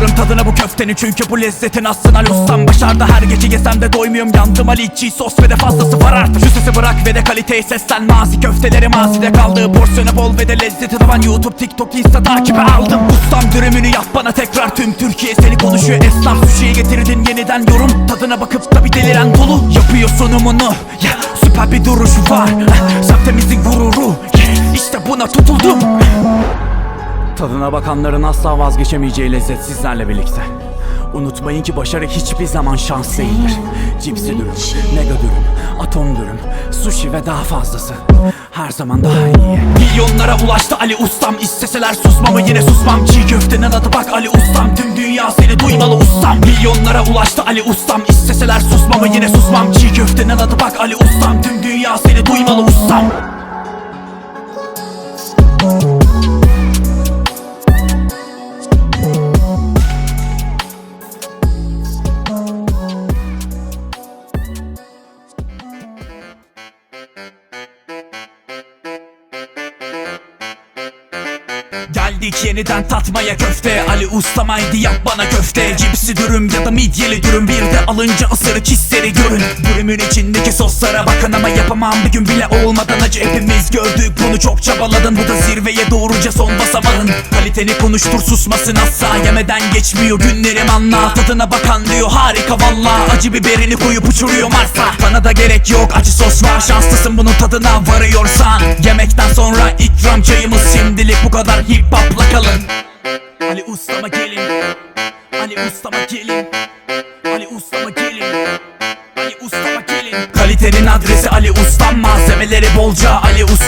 Bakıyorum tadına bu köftenin çünkü bu lezzetin aslında Ali ustam Başardı her gece yesem de doymuyorum. Yandım Ali çiğ sos ve de fazlası var artık. Şu sesi bırak ve de kaliteyi seslen. Mazi köfteleri mazide kaldı Porsiyonu bol ve de lezzeti tavan YouTube, TikTok, Insta takibi aldım. Ustam dürümünü yap bana tekrar tüm Türkiye. Seni konuşuyor Esnaf sushi'ye getirdin yeniden yorum. Tadına bakıp da bir deliren dolu. Yapıyor sunumunu. Ya Süper bir duruşu var. Semtemizin gururu. İşte buna tutuldum Tadına bakanların asla vazgeçemeyeceği lezzet sizlerle birlikte. Unutmayın ki başarı hiçbir zaman şans değildir. Cipsi dürüm, mega dürüm, atom dürüm, sushi ve daha fazlası. Her zaman daha iyi. Milyonlara ulaştı Ali Ustam. İsteseler susmamı yine susmam. Çiğ köftenin adı bak Ali Ustam. Tüm dünya seni duymalı ustam. Milyonlara ulaştı Ali Ustam. İsteseler susmamı yine susmam. Çiğ köftenin adı bak Ali Ustam. Tüm dünya seni duymalı ustam. Geldik yeniden tatmaya köfte. Ali ustamaydı yap bana köfte. Cipsi dürüm ya da midyeli dürüm. Bir de alınca ısırık hisleri görün. Dürümün içindeki soslara bakın ama yapamam. Bir gün bile olmadan acı hepimiz gördük. Bunu çok çabaladın. Bu da zirveye doğruca son basamağın Kaliteni konuştur susmasın asla. Yemeden geçmiyor günlerim anla. Tadına bakan diyor harika valla. Acı biberini koyup uçuruyor Mars'a. Bana da gerek yok. Acı sos var Şanslısın bunun tadına varıyorsan. Yemekten sonra ikram çayımız Şimdilik bu kadar hip hopla kalın. Ali ustama gelin. Ali ustama gelin. Ali ustama gelin. Ali ustama gelin. Kalitenin adresi Ali ustam Malzemeleri bolca Ali ustam